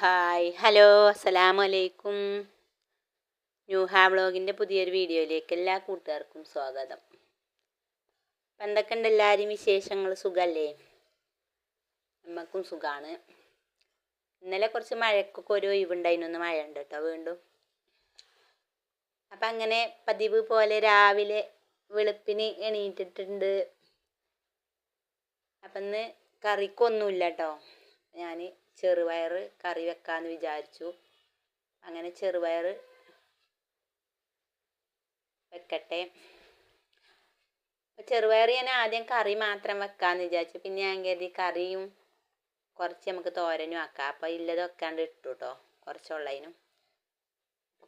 Hi hello അസ്സലാമു അലൈക്കും ന്യൂഹ വ്ളോഗിന്റെ പുതിയൊരു വീഡിയോയിലേക്ക് എല്ലാ കൂട്ടുകാർക്കും സ്വാഗതം. അപ്പം എന്തൊക്കെയുണ്ട് എല്ലാവരും വിശേഷങ്ങൾ സുഖമല്ലേ നമ്മക്കും സുഖമാണ് ഇന്നലെ കുറച്ച് മഴക്കൊക്കെ ഒരു ഒഴിവുണ്ടായിരുന്നു മഴ ഉണ്ട് കേട്ടോ വീണ്ടും. അപ്പം അങ്ങനെ പതിവ് പോലെ രാവിലെ വെളുപ്പിന് എണീറ്റിട്ടുണ്ട്. അപ്പം ഇന്ന് കറിക്കൊന്നുമില്ല കേട്ടോ ഞാൻ ചെറുപയർ കറി വെക്കാന്ന് വിചാരിച്ചു. അങ്ങനെ ചെറുപയർ വെക്കട്ടെ. ചെറുപയർ ഞാൻ ആദ്യം കറി മാത്രം വെക്കാന്ന് വിചാരിച്ചു. പിന്നെ ഞാൻ കരുതി കറിയും കുറച്ച് നമുക്ക് തോരനും ആക്കാം. അപ്പോൾ ഇല്ലത് വെക്കാണ്ട് ഇട്ടു കേട്ടോ കുറച്ചുള്ളതിനും.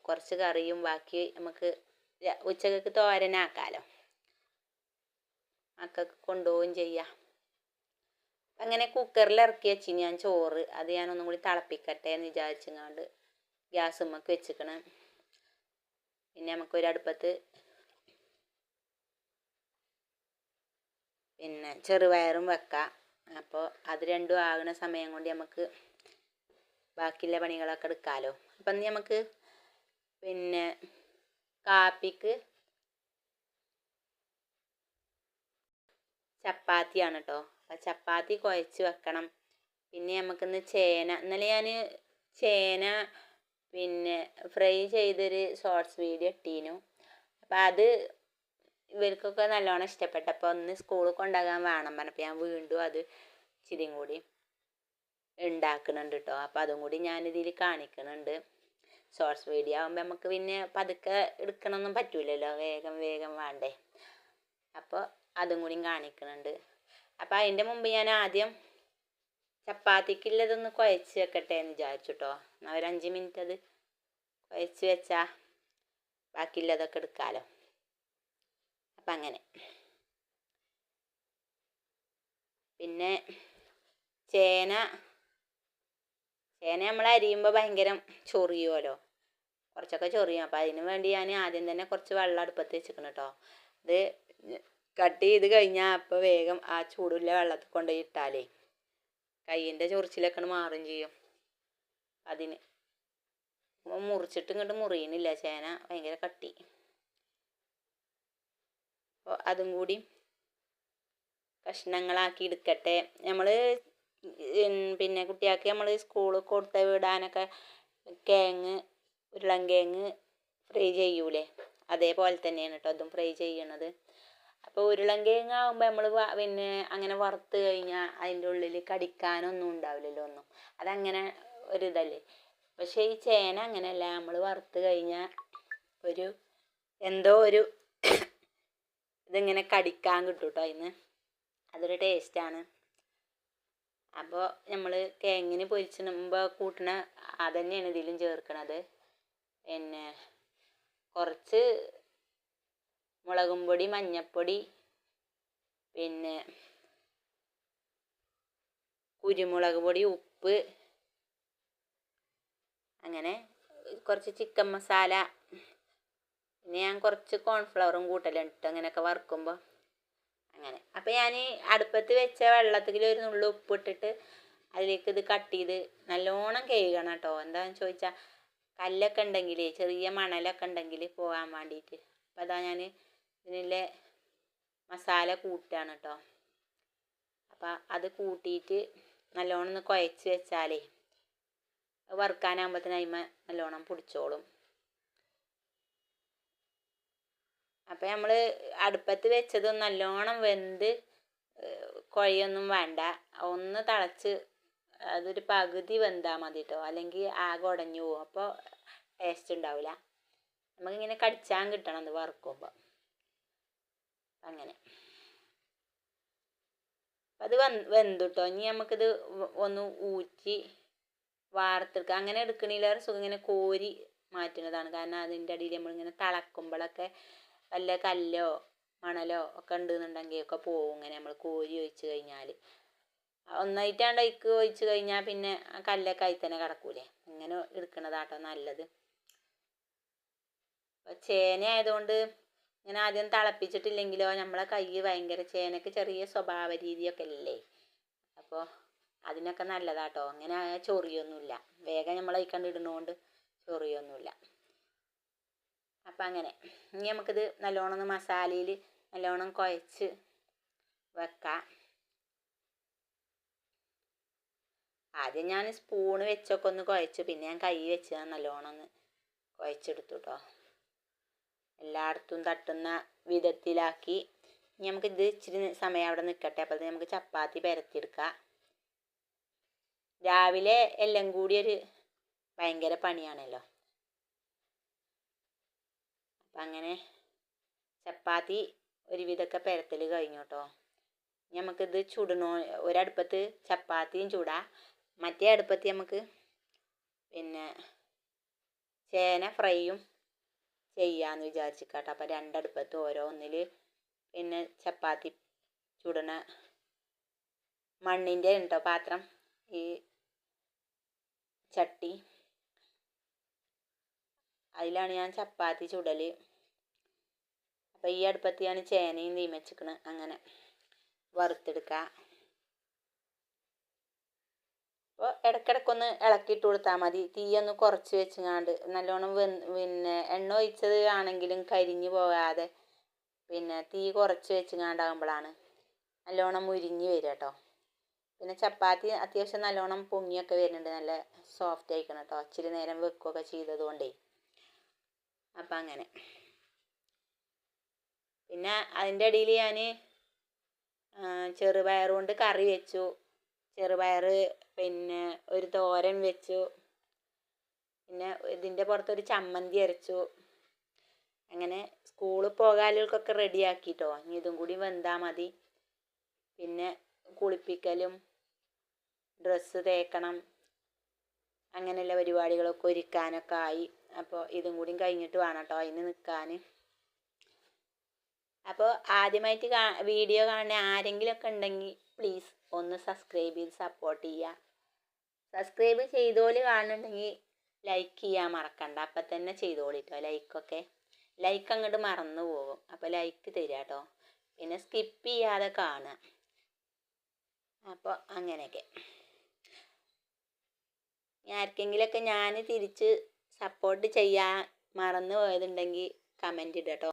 കുറച്ച് കറിയും ബാക്കി നമുക്ക് ഉച്ചയ്ക്ക് തോരനാക്കാമല്ലോ മക്കൾക്ക് കൊണ്ടുപോവുകയും ചെയ്യാം. അങ്ങനെ കുക്കറിൽ ഇറക്കി വെച്ച് ഞാൻ ചോറ് അത് ഞാൻ ഒന്നും കൂടി തിളപ്പിക്കട്ടെ എന്ന് വിചാരിച്ചങ്ങാണ്ട് ഗ്യാസ് ഉമ്മക്ക് വെച്ചിക്കണം. പിന്നെ നമുക്ക് ഒരു അടുപ്പത്ത് പിന്നെ ചെറുപയറും വെക്കാം. അപ്പോൾ അത് രണ്ടും ആകുന്ന സമയം കൊണ്ട് നമുക്ക് ബാക്കിയുള്ള പണികളൊക്കെ എടുക്കാമല്ലോ അപ്പം നമുക്ക് പിന്നെ കാപ്പിക്ക് ചപ്പാത്തിയാണ് കേട്ടോ ചപ്പാത്തി കുഴച്ച് വെക്കണം. പിന്നെ നമുക്കിന്ന് ചേന ഇന്നലെ ഞാൻ ചേന പിന്നെ ഫ്രൈ ചെയ്തൊരു ഷോർട്സ് വീഡിയോ ഇട്ടീനു. അപ്പം അത് ഇവർക്കൊക്കെ നല്ലോണം ഇഷ്ടപ്പെട്ടപ്പോൾ ഒന്ന് സ്കൂളിൽ കൊണ്ടുപോകാൻ വേണം പറഞ്ഞപ്പോൾ ഞാൻ വീണ്ടും അത് ഇച്ചിരിയും കൂടി ഉണ്ടാക്കുന്നുണ്ട് കേട്ടോ അപ്പോൾ അതും കൂടി ഞാനിതിൽ കാണിക്കുന്നുണ്ട് ഷോർട്സ് വീഡിയോ ആകുമ്പോൾ നമുക്ക് പിന്നെ പതുക്കെ എടുക്കണമൊന്നും പറ്റൂലല്ലോ. വേഗം വേഗം വേണ്ടേ? അപ്പോൾ അതും കൂടി കാണിക്കുന്നുണ്ട് അപ്പോൾ അതിന്റെ മുമ്പ് ഞാൻ ആദ്യം ചപ്പാത്തിക്കുള്ളതൊന്ന് കുഴച്ച് വെക്കട്ടെ എന്ന് വിചാരിച്ചു കേട്ടോ എന്നാൽ ഒരു അഞ്ച് മിനിറ്റ് അത് കുഴച്ച് വെച്ചാൽ ബാക്കിയുള്ളതൊക്കെ എടുക്കാമല്ലോ അപ്പം അങ്ങനെ. പിന്നെ ചേന ചേന നമ്മൾ അരിയുമ്പോൾ ഭയങ്കര ചൊറിയുമല്ലോ കുറച്ചൊക്കെ ചൊറിയും. അപ്പോൾ അതിന് വേണ്ടി ഞാൻ ആദ്യം തന്നെ കുറച്ച് വെള്ളം അടുപ്പത്ത് വെച്ചിരിക്കണം കേട്ടോ ഇത് കട്ട് ചെയ്ത് കഴിഞ്ഞാൽ അപ്പോൾ വേഗം ആ ചൂടുള്ള വെള്ളത്തിൽ കൊണ്ടുപോയി ഇട്ടാലേ കയ്യിന്റെ ചൊറിച്ചിലൊക്കെ മാറും ചെയ്യും. അതിന്. മുറിച്ചിട്ട് ഇങ്ങോട്ട് മുറിയുന്നില്ല ചേന ഭയങ്കര കട്ടി. അപ്പോൾ അതും കൂടി കഷ്ണങ്ങളാക്കി എടുക്കട്ടെ. നമ്മൾ പിന്നെ കുട്ടിയാക്കി നമ്മൾ സ്കൂളിൽ കൊടുത്ത് വിടാനൊക്കെ കേങ്ങ് ഉരുളൻ കേങ്ങ് ഫ്രൈ ചെയ്യൂലേ? അതേപോലെ തന്നെയാണ് കേട്ടോ അതും ഫ്രൈ ചെയ്യണത്. അപ്പോൾ ഉരുളൻകിഴങ്ങ് ആകുമ്പോൾ നമ്മൾ പിന്നെ അങ്ങനെ വറുത്ത് കഴിഞ്ഞാൽ അതിന്റെ ഉള്ളിൽ കടിക്കാനൊന്നും ഉണ്ടാവില്ലല്ലോ ഒന്നും. അതങ്ങനെ ഒരു ഇതല്ലേ പക്ഷേ ഈ ചേന അങ്ങനെയല്ല നമ്മൾ വറുത്ത് കഴിഞ്ഞാൽ ഒരു എന്തോ ഒരു ഇതിങ്ങനെ കടിക്കാൻ കിട്ടും കേട്ടോ അതിന് അതൊരു ടേസ്റ്റാണ്. അപ്പോൾ നമ്മൾ കിഴങ്ങിന് പൊരിച്ചിടുമ്പോൾ കൂട്ടണ അതന്നെയാണ് ഇതിലും ചേർക്കണത്. പിന്നെ കുറച്ച് മുളകും പൊടി മഞ്ഞൾപ്പൊടി പിന്നെ കുരുമുളക് പൊടി ഉപ്പ് അങ്ങനെ കുറച്ച് ചിക്കൻ മസാല. പിന്നെ ഞാൻ കുറച്ച് കോൺഫ്ലവറും കൂട്ടലുണ്ട് അങ്ങനെയൊക്കെ വറുക്കുമ്പോൾ അങ്ങനെ. അപ്പോൾ ഞാൻ അടുപ്പത്ത് വെച്ച വെള്ളത്തിൽ ഒരു നുള്ളു ഉപ്പ് ഇട്ടിട്ട് അതിലേക്ക് ഇത് കട്ട് ചെയ്ത് നല്ലോണം കഴുകണം കേട്ടോ. എന്താണെന്ന് ചോദിച്ചാൽ കല്ലൊക്കെ ഉണ്ടെങ്കിൽ ചെറിയ മണലൊക്കെ ഉണ്ടെങ്കിൽ പോകാൻ വേണ്ടിയിട്ട് അപ്പോൾ അതാ ഞാൻ ഇതിലെ മസാല കൂട്ടുകയാണ് കേട്ടോ അപ്പോൾ അത് കൂട്ടിയിട്ട് നല്ലോണം ഒന്ന് കുഴച്ച് വെച്ചാലേ വറുക്കാനാകുമ്പോഴത്തേന് അതിമ നല്ലോണം പിടിച്ചോളും. അപ്പോൾ നമ്മൾ അടുപ്പത്ത് വെച്ചത് നല്ലോണം വെന്ത് കുഴയൊന്നും വേണ്ട. ഒന്ന് തളച്ച് അതൊരു പകുതി വെന്താൽ മതി കേട്ടോ അല്ലെങ്കിൽ ആകെ ഉടഞ്ഞു പോകും അപ്പോൾ ടേസ്റ്റ് ഉണ്ടാവില്ല നമുക്കിങ്ങനെ കടിച്ചാൻ കിട്ടണം അത് വറുക്കുമ്പോൾ അങ്ങനെ. അത് വെന്തു കേട്ടോ ഇനി നമുക്കിത് ഒന്ന് ഊറ്റി വാർത്തെടുക്കുക അങ്ങനെ എടുക്കണില്ലാതെ സുഖം. ഇങ്ങനെ കോരി മാറ്റുന്നതാണ്. കാരണം അതിന്റെ അടിയിൽ നമ്മളിങ്ങനെ തിളക്കുമ്പോഴൊക്കെ വല്ല കല്ലോ മണലോ ഒക്കെ ഉണ്ടെന്നുണ്ടെങ്കിൽ ഒക്കെ പോവും ഇങ്ങനെ നമ്മൾ കോരി ഒഴിച്ചു കഴിഞ്ഞാൽ. ഒന്നായിട്ടാണ്ട് ഐക്ക് ഒഴിച്ചു കഴിഞ്ഞാൽ പിന്നെ ആ കല്ലൊക്കെ ആയി തന്നെ കിടക്കൂലേ. ഇങ്ങനെ എടുക്കണതാട്ടോ നല്ലത്. ചേന ആയതുകൊണ്ട് ഇങ്ങനെ ആദ്യം തിളപ്പിച്ചിട്ടില്ലെങ്കിലോ നമ്മളെ കൈ ഭയങ്കര ചേനക്ക് ചെറിയ സ്വഭാവ രീതിയൊക്കെ അല്ലേ? അപ്പോൾ അതിനൊക്കെ നല്ലതാട്ടോ. അങ്ങനെ ചൊറിയൊന്നുമില്ല. വേഗം നമ്മൾ കണ്ട് ഇടുന്നതുകൊണ്ട് ചൊറിയൊന്നുമില്ല. അപ്പം അങ്ങനെ. ഇനി നമുക്കിത് നല്ലോണം ഒന്ന് മസാലയിൽ നല്ലോണം കുഴച്ച് വെക്കാം. ആദ്യം ഞാൻ സ്പൂണ് വെച്ചൊക്കെ ഒന്ന് കുഴച്ചു. പിന്നെ ഞാൻ കൈ വെച്ച് നല്ലോണം ഒന്ന് കുഴച്ചെടുത്തു കേട്ടോ എല്ലായിടത്തും തട്ടുന്ന വിധത്തിലാക്കി. ഇനി നമുക്ക് ഇത് ഇച്ചിരി സമയം അവിടെ നിൽക്കട്ടെ അപ്പോൾ നമുക്ക് ചപ്പാത്തി പരത്തിയെടുക്കാം. രാവിലെ എല്ലാം കൂടി ഒരു ഭയങ്കര പണിയാണല്ലോ. അപ്പം അങ്ങനെ ചപ്പാത്തി ഒരുവിധമൊക്കെ പരത്തൽ കഴിഞ്ഞു കേട്ടോ നമുക്കിത് ചുടണോ? ഒരടുപ്പത്ത് ചപ്പാത്തിയും ചൂടാം. മറ്റേ അടുപ്പത്ത് നമുക്ക് പിന്നെ ചേന ഫ്രൈയും ചെയ്യാമെന്ന് വിചാരിച്ചിക്കാട്ടോ. അപ്പോൾ രണ്ടടുപ്പത്ത് ഓരോന്നിൽ പിന്നെ ചപ്പാത്തി ചുടണ മണ്ണിന്റെ ഉണ്ടോ പാത്രം? ഈ ചട്ടി. അതിലാണ് ഞാൻ ചപ്പാത്തി ചുടൽ അപ്പോൾ ഈ അടുപ്പത്ത് ഞാൻ ചേനയും തീമച്ചിക്കണ് അങ്ങനെ വറുത്തെടുക്കുക അപ്പോൾ ഇടയ്ക്കിടയ്ക്കൊന്ന് ഇളക്കിയിട്ട് കൊടുത്താൽ മതി. തീയൊന്ന് കുറച്ച് വെച്ചങ്ങാണ്ട് നല്ലോണം വെ പിന്നെ എണ്ണ ഒഴിച്ചത് ആണെങ്കിലും കരിഞ്ഞു പോകാതെ പിന്നെ തീ കുറച്ച് വെച്ചങ്ങാണ്ടാകുമ്പോഴാണ് നല്ലോണം മുരിഞ്ഞ് വരിക കേട്ടോ പിന്നെ ചപ്പാത്തി അത്യാവശ്യം നല്ലോണം പൊങ്ങിയൊക്കെ വരുന്നുണ്ട്. നല്ല സോഫ്റ്റ് ആയിക്കണം കേട്ടോ ഇച്ചിരി നേരം വെക്കുകയൊക്കെ ചെയ്തത് കൊണ്ടേ. അപ്പം അങ്ങനെ. പിന്നെ അതിന്റെ ഇടയിൽ ഞാൻ ചെറുപയർ കൊണ്ട് കറി വെച്ചു. ചെറുപയർ പിന്നെ ഒരു തോരൻ വെച്ചു. പിന്നെ ഇതിന്റെ പുറത്തൊരു ചമ്മന്തി അരച്ചു. അങ്ങനെ സ്കൂളിൽ റെഡിയാക്കി റെഡിയാക്കിട്ടോ ഇനി ഇതും കൂടി വെന്താൽ മതി. പിന്നെ കുളിപ്പിക്കലും ഡ്രസ്സ് തേക്കണം. അങ്ങനെയുള്ള പരിപാടികളൊക്കെ ഒരുക്കാനൊക്കെ ആയി. അപ്പോൾ ഇതും കൂടി കഴിഞ്ഞിട്ട് വേണം കേട്ടോ അതിന് നിൽക്കാൻ. അപ്പോൾ ആദ്യമായിട്ട് വീഡിയോ കാണുന്ന ആരെങ്കിലുമൊക്കെ ഉണ്ടെങ്കിൽ പ്ലീസ് ഒന്ന് സബ്സ്ക്രൈബ് ചെയ്ത് സപ്പോർട്ട് ചെയ്യുക സബ്സ്ക്രൈബ് ചെയ്തോൽ കാണുന്നുണ്ടെങ്കിൽ ലൈക്ക് ചെയ്യാൻ മറക്കണ്ട. അപ്പം തന്നെ ചെയ്തോളിട്ടോ ലൈക്കൊക്കെ ലൈക്ക് അങ്ങോട്ട് മറന്നു പോകും. അപ്പോൾ ലൈക്ക് തരിക കേട്ടോ പിന്നെ സ്കിപ്പ് ചെയ്യാതെ കാണുക. അപ്പോൾ അങ്ങനെയൊക്കെ. ആർക്കെങ്കിലൊക്കെ ഞാൻ തിരിച്ച് സപ്പോർട്ട് ചെയ്യാൻ മറന്നു പോയതുണ്ടെങ്കിൽ കമന്റ് ഇടട്ടോ.